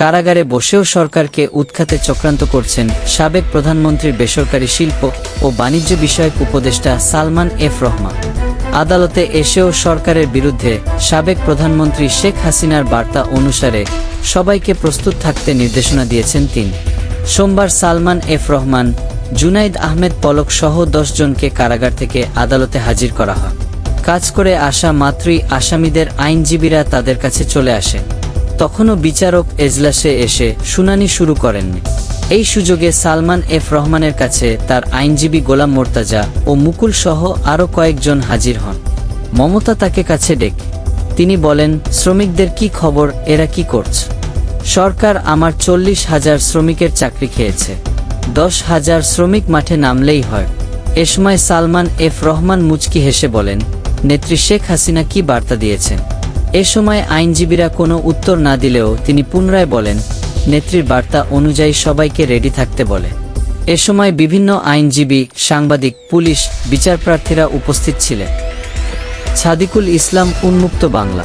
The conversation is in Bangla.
কারাগারে বসেও সরকারকে উৎখাতে চক্রান্ত করছেন সাবেক প্রধানমন্ত্রীর বেসরকারি শিল্প ও বাণিজ্য বিষয়ক উপদেষ্টা সালমান এফ রহমান। আদালতে এসেও সরকারের বিরুদ্ধে সাবেক প্রধানমন্ত্রী শেখ হাসিনার বার্তা অনুসারে সবাইকে প্রস্তুত থাকতে নির্দেশনা দিয়েছেন তিনি। সোমবার সালমান এফ রহমান, জুনাইদ আহমেদ পলক সহ জনকে কারাগার থেকে আদালতে হাজির করা হয়। কাজ করে আসা মাত্রই আসামিদের আইনজীবীরা তাদের কাছে চলে আসেন। তখনও বিচারক এজলাসে এসে শুনানি শুরু করেননি। এই সুযোগে সালমান এফ রহমানের কাছে তার আইনজীবী গোলাম মোর্তাজা ও মুকুল সহ আরও কয়েকজন হাজির হন। মমতা তাকে কাছে ডেকে। তিনি বলেন, শ্রমিকদের কি খবর? এরা কি করছে? সরকার আমার চল্লিশ হাজার শ্রমিকের চাকরি খেয়েছে। দশ হাজার শ্রমিক মাঠে নামলেই হয়। এ সময় সালমান এফ রহমান মুচকি হেসে বলেন, নেত্রী শেখ হাসিনা কি বার্তা দিয়েছেন? এ সময় আইনজীবীরা কোনো উত্তর না দিলেও তিনি পুনরায় বলেন, নেত্রীর বার্তা অনুযায়ী সবাইকে রেডি থাকতে বলে। এ সময় বিভিন্ন আইনজীবী, সাংবাদিক, পুলিশ, বিচারপ্রার্থীরা উপস্থিত ছিলেন। সাদিকুল ইসলাম, উন্মুক্ত বাংলা।